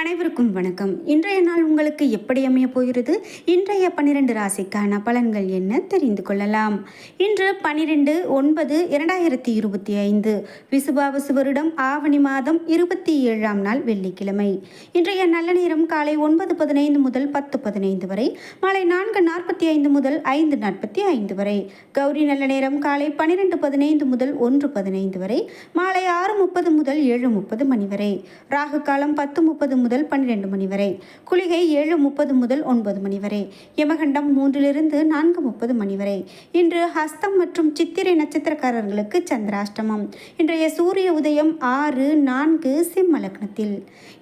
அனைவருக்கும் வணக்கம். இன்றைய நாள் உங்களுக்கு எப்படி அமைய போகிறது? இன்றைய பன்னிரண்டு ராசிக்கான பலன்கள் என்ன தெரிந்து கொள்ளலாம். இன்று பனிரெண்டு ஒன்பது இரண்டாயிரத்தி இருபத்தி ஐந்து. விசுபாவசு வருடம் ஆவணி மாதம் இருபத்தி ஏழாம் நாள் வெள்ளிக்கிழமை. இன்றைய நல்ல நேரம் காலை ஒன்பது பதினைந்து முதல் பத்து பதினைந்து வரை மாலை நான்கு நாற்பத்தி ஐந்து முதல் ஐந்து நாற்பத்தி ஐந்து வரை. கௌரி நல்ல நேரம் காலை பனிரெண்டு பதினைந்து முதல் ஒன்று பதினைந்து வரை மாலை ஆறு முப்பது முதல் ஏழு முப்பது மணி வரை. ராகு காலம் பத்து முப்பது முதல் முதல் பன்னிரெண்டு மணி வரை. குளிகை ஏழு முப்பது முதல் ஒன்பது மணி வரை. யமகண்டம் மூன்றிலிருந்து நான்கு முப்பது மணி வரை. இன்று ஹஸ்தம் மற்றும் சித்திரை நட்சத்திரக்காரர்களுக்கு சந்திராஷ்டமம். இன்றைய சூரிய உதயம் ஆறு நான்கு சிம்ம லக்னத்தில்.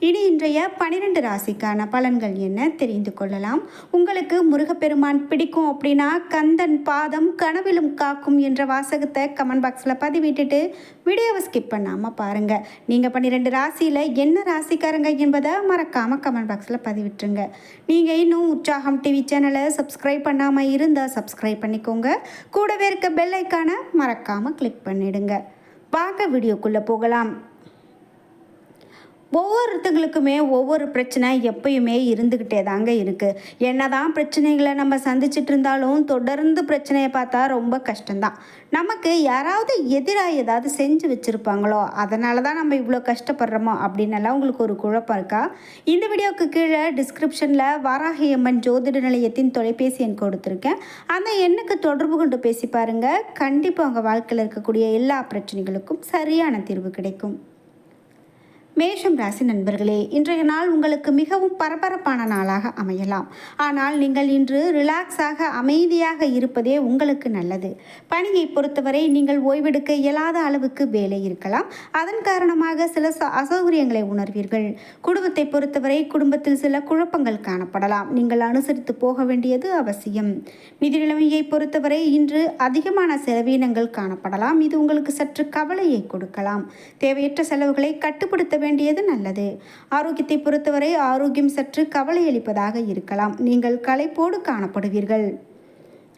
இனி இன்றைய பனிரெண்டு ராசிக்கான பலன்கள் என்ன தெரிந்து கொள்ளலாம். உங்களுக்கு முருகப்பெருமான் பிடிக்கும் அப்படின்னா கந்தன் பாதம் கனவிலும் காக்கும் என்ற வாசகத்தை கமெண்ட் பாக்ஸில் பதிவிட்டுட்டு வீடியோவை ஸ்கிப் பண்ணாமல் பாருங்கள் நீங்கள் பன்னிரெண்டு ராசியில் என்ன ராசிக்காரங்க என்பதை மறக்காமல் கமெண்ட் பாக்ஸில் பதிவிட்டுருங்க. நீங்கள் இன்னும் உற்சாகம் டிவி சேனலை சப்ஸ்கிரைப் பண்ணாமல் இருந்தால் சப்ஸ்கிரைப் பண்ணிக்கோங்க. கூடவே இருக்க பெல் ஐக்கானை மறக்காமல் கிளிக் பண்ணிடுங்க. வாங்க வீடியோக்குள்ளே போகலாம். ஒவ்வொருத்தங்களுக்குமே ஒவ்வொரு பிரச்சனை எப்பயுமே இருந்துக்கிட்டே தாங்க இருக்குது என்னதான் பிரச்சனைகளை நம்ம சந்திச்சிட்டு இருந்தாலும் தொடர்ந்து பிரச்சனையை பார்த்தா ரொம்ப கஷ்டம்தான். நமக்கு யாராவது எதிராக ஏதாவது செஞ்சு வச்சுருப்பாங்களோ அதனால தான் நம்ம இவ்வளோ கஷ்டப்படுறோமோ அப்படின்னெல்லாம் உங்களுக்கு ஒரு குழப்பம் இருக்கா? இந்த வீடியோவுக்கு கீழே டிஸ்கிரிப்ஷனில் வாராகி அம்மன் ஜோதிட நிலையத்தின் தொலைபேசி எண் கொடுத்துருக்கேன். அந்த எண்ணுக்கு தொடர்பு கொண்டு பேசி பாருங்கள் கண்டிப்பாக உங்கள் வாழ்க்கையில் இருக்கக்கூடிய எல்லா பிரச்சனைகளுக்கும் சரியான தீர்வு கிடைக்கும். மேஷம் ராசி நண்பர்களே இன்றைய நாள் உங்களுக்கு மிகவும் பரபரப்பான நாளாக அமையலாம். ஆனால் நீங்கள் இன்று ரிலாக்ஸாக அமைதியாக இருப்பதே உங்களுக்கு நல்லது. பணியை பொறுத்தவரை நீங்கள் ஓய்வெடுக்க இயலாத அளவுக்கு வேலை இருக்கலாம். அதன் காரணமாக சில ச- அசௌகரியங்களை உணர்வீர்கள். குடும்பத்தை பொறுத்தவரை குடும்பத்தில் சில குழப்பங்கள் காணப்படலாம். நீங்கள் அனுசரித்து போக வேண்டியது அவசியம். நிதி நிலைமையை பொறுத்தவரை இன்று அதிகமான செலவீனங்கள் காணப்படலாம். இது உங்களுக்கு சற்று கவலையை கொடுக்கலாம். தேவையற்ற செலவுகளை கட்டுப்படுத்த வேண்டியது நல்லது. ஆரோக்கியத்தை பொறுத்தவரை ஆரோக்கியம் சற்று கவலையளிப்பதாக இருக்கலாம். நீங்கள் களைப்போடு காணப்படுவீர்கள்.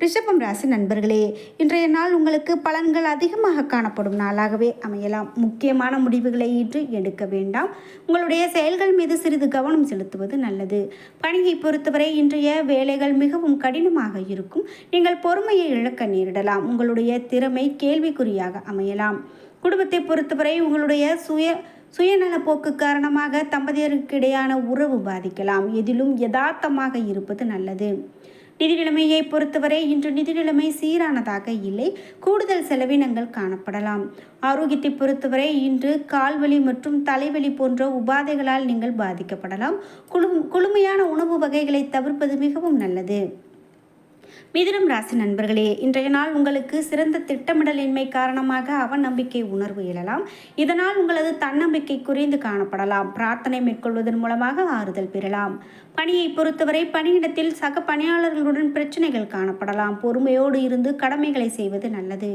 ரிஷபம் ராசி நண்பர்களே இன்றைய நாள் உங்களுக்கு பலன்கள் அதிகமாக காணப்படும் நாளாகவே அமையலாம். முக்கியமான முடிவுகளை இன்று எடுக்க வேண்டாம். உங்களுடைய செயல்கள் மீது சிறிது கவனம் செலுத்துவது நல்லது. பணியை பொறுத்தவரை இன்றைய வேலைகள் மிகவும் கடினமாக இருக்கும். நீங்கள் பொறுமையை இழக்க நேரிடலாம். உங்களுடைய திறமை கேள்விக்குறியாக அமையலாம். குடும்பத்தை பொறுத்தவரை உங்களுடைய சுய சுயநலப்போக்கு காரணமாக தம்பதியருக்கிடையான உறவு பாதிக்கலாம். எதிலும் யதார்த்தமாக இருப்பது நல்லது. நிதி நிலைமையை பொறுத்தவரை இன்று நிதி நிலைமை சீரானதாக இல்லை. கூடுதல் செலவினங்கள் காணப்படலாம். ஆரோக்கியத்தை பொறுத்தவரை இன்று கால்வலி மற்றும் தலைவலி போன்ற உபாதைகளால் நீங்கள் பாதிக்கப்படலாம். குழு குளுமையான உணவு வகைகளை தவிர்ப்பது மிகவும் நல்லது. மிதுனம் ராசி நண்பர்களே இன்றைய நாள் உங்களுக்கு சிறந்த திட்டமிடலின்மை காரணமாக அவநம்பிக்கை உணர்வு எழலாம். இதனால் உங்களது தன்னம்பிக்கை குறைந்து காணப்படலாம். பிரார்த்தனை மேற்கொள்வதன் மூலமாக ஆறுதல் பெறலாம். பணியை பொறுத்தவரை பணியிடத்தில் சக பணியாளர்களுடன் பிரச்சனைகள் காணப்படலாம். பொறுமையோடு இருந்து கடமைகளை செய்வது நல்லது.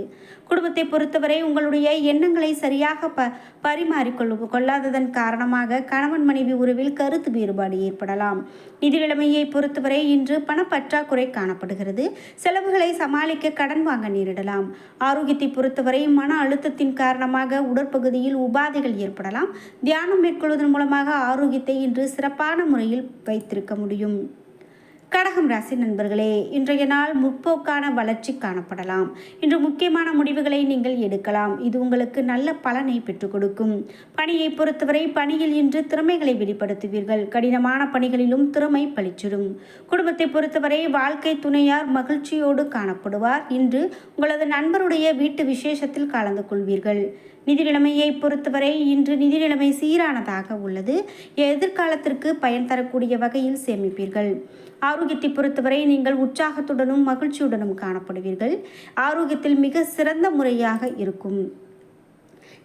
குடும்பத்தை பொறுத்தவரை உங்களுடைய எண்ணங்களை சரியாக ப பரிமாறிக்கொள்ள கொள்ளாததன் காரணமாக கணவன் மனைவி உறவில் கருத்து வேறுபாடு ஏற்படலாம். நிதி நிலைமையை பொறுத்தவரை இன்று பணப்பற்றாக்குறை காணப்படுகிறது. செலவுகளை சமாளிக்க கடன் வாங்க நேரிடலாம். ஆரோக்கியத்தை பொறுத்தவரை மன அழுத்தத்தின் காரணமாக உடற்பகுதியில் உபாதைகள் ஏற்படலாம். தியானம் மேற்கொள்வதன் மூலமாக ஆரோக்கியத்தை இன்று சிறப்பான முறையில் வைத்திருக்க முடியும். கடகம் ராசி நண்பர்களே இன்றைய நாள் முற்போக்கான வளர்ச்சி காணப்படலாம். இன்று முக்கியமான முடிவுகளை நீங்கள் எடுக்கலாம். இது உங்களுக்கு நல்ல பலனை பெற்றுக் கொடுக்கும். பணியை பொறுத்தவரை பணியில் இன்று திறமைகளை வெளிப்படுத்துவீர்கள். கடினமான பணிகளிலும் திறமை பளிச்சிடும். குடும்பத்தை பொறுத்தவரை வாழ்க்கை துணையார் மகிழ்ச்சியோடு காணப்படுவார். இன்று உங்களது நண்பருடைய வீட்டு விசேஷத்தில் கலந்து கொள்வீர்கள். நிதி நிலைமையை பொறுத்தவரை இன்று நிதி நிலைமை சீரானதாக உள்ளது. எதிர்காலத்திற்கு பயன் தரக்கூடிய வகையில் சேமிப்பீர்கள். ஆரோக்கியத்தை பொறுத்தவரை நீங்கள் உற்சாகத்துடனும் மகிழ்ச்சியுடனும் காணப்படுவீர்கள். ஆரோக்கியத்தில் மிக சிறந்த முறையாக இருக்கும்.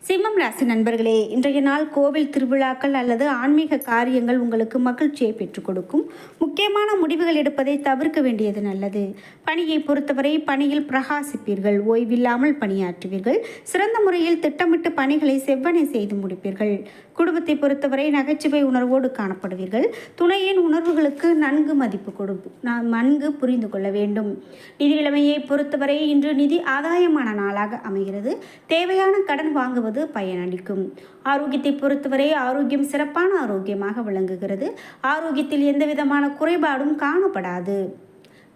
சிம்மம் ராசி நண்பர்களே இன்றைய நாள் கோவில் திருவிழாக்கள் அல்லது ஆன்மீக காரியங்கள் உங்களுக்கு மகிழ்ச்சியை பெற்றுக் கொடுக்கும். முக்கியமான முடிவுகள் எடுப்பதை தவிர்க்க வேண்டியது நல்லது. பணியை பொறுத்தவரை பணியில் பிரகாசிப்பீர்கள் ஓய்வில்லாமல் பணியாற்றுவீர்கள். சிறந்த முறையில் திட்டமிட்டு பணிகளை செவ்வனை செய்து முடிப்பீர்கள். குடும்பத்தை பொறுத்தவரை நகைச்சுவை உணர்வோடு காணப்படுவீர்கள். துணையின் உணர்வுகளுக்கு நன்கு மதிப்பு கொடுப்பு நன்கு புரிந்து கொள்ள வேண்டும். நிதி நிலைமையை பொறுத்தவரை இன்று நிதி ஆதாயமான நாளாக அமைகிறது. தேவையான கடன் வாங்குவது சாப்பிடுவது பயனளிக்கும் ஆரோக்கியத்தை பொறுத்தவரை ஆரோக்கியம் சிறப்பான ஆரோக்கியமாக விளங்குகிறது. ஆரோக்கியத்தில் எந்த விதமான குறைபாடும் காணப்படாது.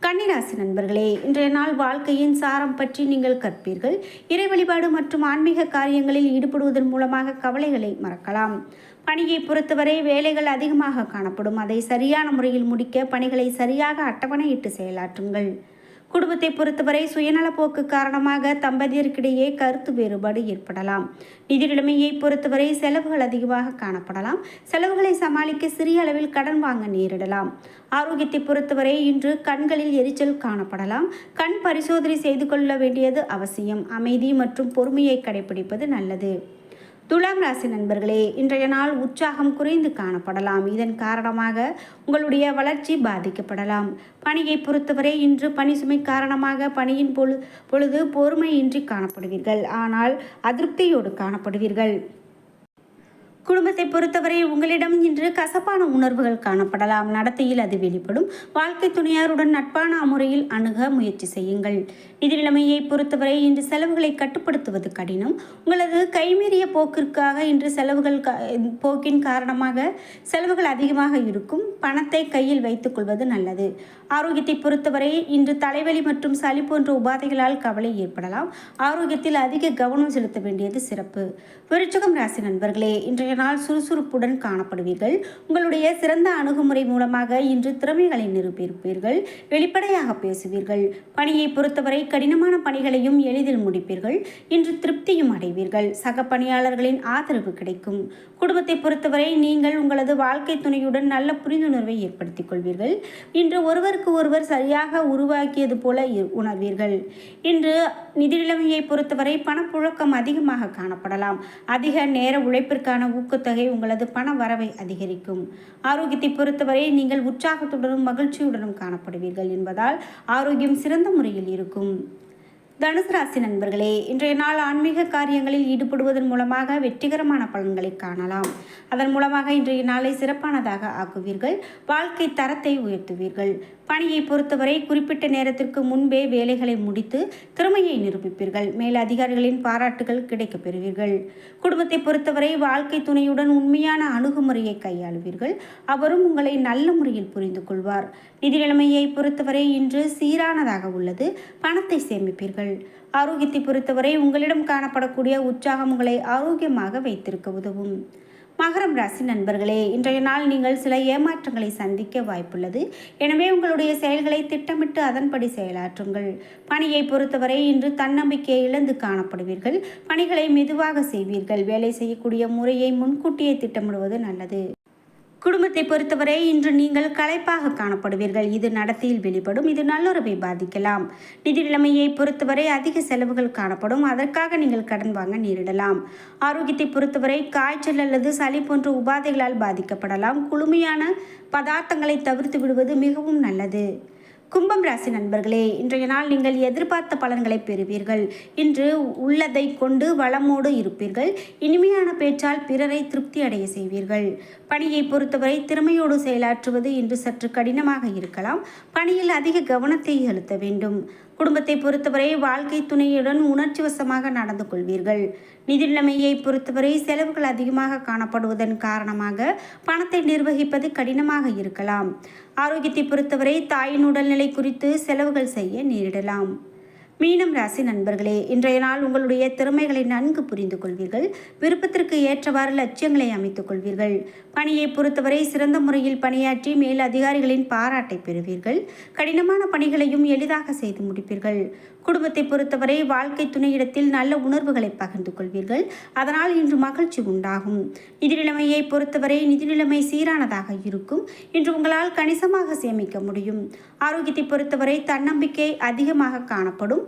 கன்னிராசி நண்பர்களே இன்றைய நாள் வாழ்க்கையின் சாரம் பற்றி நீங்கள் கற்பீர்கள். இறை வழிபாடு மற்றும் ஆன்மீக காரியங்களில் ஈடுபடுவதன் மூலமாக கவலைகளை மறக்கலாம். பணியை பொறுத்தவரை வேலைகள் அதிகமாக காணப்படும். அதை சரியான முறையில் முடிக்க பணிகளை சரியாக அட்டவணையிட்டு செயலாற்றுங்கள். குடும்பத்தை பொறுத்தவரை சுயநலப்போக்கு காரணமாக தம்பதியருக்கிடையே கருத்து வேறுபாடு ஏற்படலாம். நிதி நிலைமையை பொறுத்தவரை செலவுகள் அதிகமாக காணப்படலாம். செலவுகளை சமாளிக்க சிறிய அளவில் கடன் வாங்க நேரிடலாம். ஆரோக்கியத்தை பொறுத்தவரை இன்று கண்களில் எரிச்சல் காணப்படலாம். கண் பரிசோதனை செய்து கொள்ள வேண்டியது அவசியம். அமைதி மற்றும் பொறுமையை கடைபிடிப்பது நல்லது. துலாம் ராசி நண்பர்களே இன்றைய நாள் உற்சாகம் குறைந்து காணப்படலாம். இதன் காரணமாக உங்களுடைய வளர்ச்சி பாதிக்கப்படலாம். பணியை பொறுத்தவரை இன்று பணி சுமை காரணமாக பணியின் பொழு பொழுது பொறுமையின்றி காணப்படுவீர்கள். ஆனால் அதிருப்தியோடு காணப்படுவீர்கள். குடும்பத்தை பொறுத்தவரை உங்களிடம் இன்று கசப்பான உணர்வுகள் காணப்படலாம். நடத்தையில் அது வெளிப்படும். வாழ்க்கை துணையாருடன் நட்பான முறையில் அணுக முயற்சி செய்யுங்கள். நிதி நிலைமையை பொறுத்தவரை இன்று செலவுகளை கட்டுப்படுத்துவது கடினம். உங்களது கைமீறிய போக்கிற்காக இன்று செலவுகள் போக்கின் காரணமாக செலவுகள் அதிகமாக இருக்கும். பணத்தை கையில் வைத்துக் கொள்வது நல்லது. ஆரோக்கியத்தை பொறுத்தவரை இன்று தலைவலி மற்றும் சளி போன்ற உபாதைகளால் கவலை ஏற்படலாம். ஆரோக்கியத்தில் அதிக கவனம் செலுத்த வேண்டியது சிறப்பு. விருச்சகம் ராசி நண்பர்களே இன்றைய நாள் சுறுசுறுப்புடன் காணப்படுவீர்கள்? உங்களுடைய சிறந்த அணுகுமுறை மூலமாக இன்று திறமைகளை நிரூபிப்பீர்கள். வெளிப்படையாக பேசுவீர்கள். பணியை பொறுத்தவரை கடினமான பணிகளையும் எளிதில் முடிப்பீர்கள். இன்று திருப்தியும் அடைவீர்கள். சக பணியாளர்களின் ஆதரவு கிடைக்கும். குடும்பத்தை பொறுத்தவரை நீங்கள் உங்களது வாழ்க்கை துணையுடன் நல்ல புரிந்துணர்வை ஏற்படுத்திக் கொள்வீர்கள். இன்று ஒருவருக்கு ஒருவர் சரியாக உருவாக்கியது போல உணர்வீர்கள். இன்று நிதி நிலைமையை பொறுத்தவரை பணப்புழக்கம் அதிகமாக காணப்படலாம். அதிக நேர உழைப்பிற்கான ஊக்கத்தொகை உங்களது பண வரவை அதிகரிக்கும். ஆரோக்கியத்தை பொறுத்தவரை நீங்கள் உற்சாகத்துடனும் மகிழ்ச்சியுடனும் காணப்படுவீர்கள் என்பதால் ஆரோக்கியம் சிறந்த முறையில் இருக்கும். தனுசு ராசி நண்பர்களே இன்றைய நாள் ஆன்மீக காரியங்களில் ஈடுபடுவதன் மூலமாக வெற்றிகரமான பலன்களை காணலாம். அதன் மூலமாக இன்றைய நாளை சிறப்பானதாக ஆக்குவீர்கள். வாழ்க்கை தரத்தை உயர்த்துவீர்கள். பணியை பொறுத்தவரை குறிப்பிட்ட நேரத்திற்கு முன்பே வேலைகளை முடித்து திறமையை நிரூபிப்பீர்கள். மேல் அதிகாரிகளின் பாராட்டுகள் கிடைக்கப் பெறுவீர்கள். குடும்பத்தை பொறுத்தவரை வாழ்க்கை துணையுடன் உண்மையான அணுகுமுறையை கையாளுவீர்கள். அவரும் உங்களை நல்ல முறையில் புரிந்து கொள்வார். நிதி நிலைமையை பொறுத்தவரை இன்று சீரானதாக உள்ளது. பணத்தை சேமிப்பீர்கள். ஆரோக்கியத்தை பொறுத்தவரை உங்களிடம் காணப்படக்கூடிய உற்சாகம் உங்களை ஆரோக்கியமாக வைத்திருக்க உதவும். மகரம் ராசி நண்பர்களே இன்றைய நாள் நீங்கள் சில ஏமாற்றங்களை சந்திக்க வாய்ப்புள்ளது. எனவே உங்களுடைய செயல்களை திட்டமிட்டு அதன்படி செயலாற்றுங்கள். பணியை பொறுத்தவரை இன்று தன்னம்பிக்கையை இழந்து காணப்படுவீர்கள். பணிகளை மெதுவாக செய்வீர்கள். வேலை செய்யக்கூடிய முறையை முன்கூட்டியே திட்டமிடுவது நல்லது. குடும்பத்தை பொறுத்தவரை இன்று நீங்கள் களைப்பாக காணப்படுவீர்கள். இது நடத்தையில் வெளிப்படும். இது நல்லுறவை பாதிக்கலாம். நிதி நிலைமையை பொறுத்தவரை அதிக செலவுகள் காணப்படும். அதற்காக நீங்கள் கடன் வாங்க நேரிடலாம். ஆரோக்கியத்தை பொறுத்தவரை காய்ச்சல் அல்லது சளி போன்ற உபாதைகளால் பாதிக்கப்படலாம். குளுமையான பதார்த்தங்களை தவிர்த்து விடுவது மிகவும் நல்லது. கும்பம் ராசி நண்பர்களே இன்றைய நாள் நீங்கள் எதிர்பார்த்த பலன்களை பெறுவீர்கள். இன்று உள்ளதை கொண்டு வளமோடு இருப்பீர்கள். இனிமையான பேச்சால் பிறரை திருப்தி அடைய செய்வீர்கள். பணியை பொறுத்தவரை திறமையோடு செயலாற்றுவது இன்று சற்று கடினமாக இருக்கலாம். பணியில் அதிக கவனத்தை செலுத்த வேண்டும். குடும்பத்தை பொறுத்தவரை வாழ்க்கை துணையுடன் உணர்ச்சி வசமாக நடந்து கொள்வீர்கள். நிதிநிலைமையை பொறுத்தவரை செலவுகள் அதிகமாக காணப்படுவதன் காரணமாக பணத்தை நிர்வகிப்பது கடினமாக இருக்கலாம். ஆரோக்கியத்தை பொறுத்தவரை தாயின் உடல்நிலை குறித்து செலவுகள் செய்ய நேரிடலாம். மீனம் ராசி நண்பர்களே இன்றைய நாள் உங்களுடைய திறமைகளை நன்கு புரிந்து கொள்வீர்கள். விருப்பத்திற்கு ஏற்றவாறு லட்சியங்களை அமைத்துக் கொள்வீர்கள். பணியை பொறுத்தவரை சிறந்த முறையில் பணியாற்றி மேல் அதிகாரிகளின் பாராட்டை பெறுவீர்கள். கடினமான பணிகளையும் எளிதாக செய்து முடிப்பீர்கள். குடும்பத்தை பொறுத்தவரை வாழ்க்கை துணையிடத்தில் நல்ல உணர்வுகளை பகிர்ந்து கொள்வீர்கள். அதனால் இன்று மகிழ்ச்சி உண்டாகும். நிதிநிலைமையை பொறுத்தவரை நிதிநிலைமை சீரானதாக இருக்கும். இன்று உங்களால் கணிசமாக சேமிக்க முடியும். ஆரோக்கியத்தை பொறுத்தவரை தன்னம்பிக்கை அதிகமாக காணப்படும்.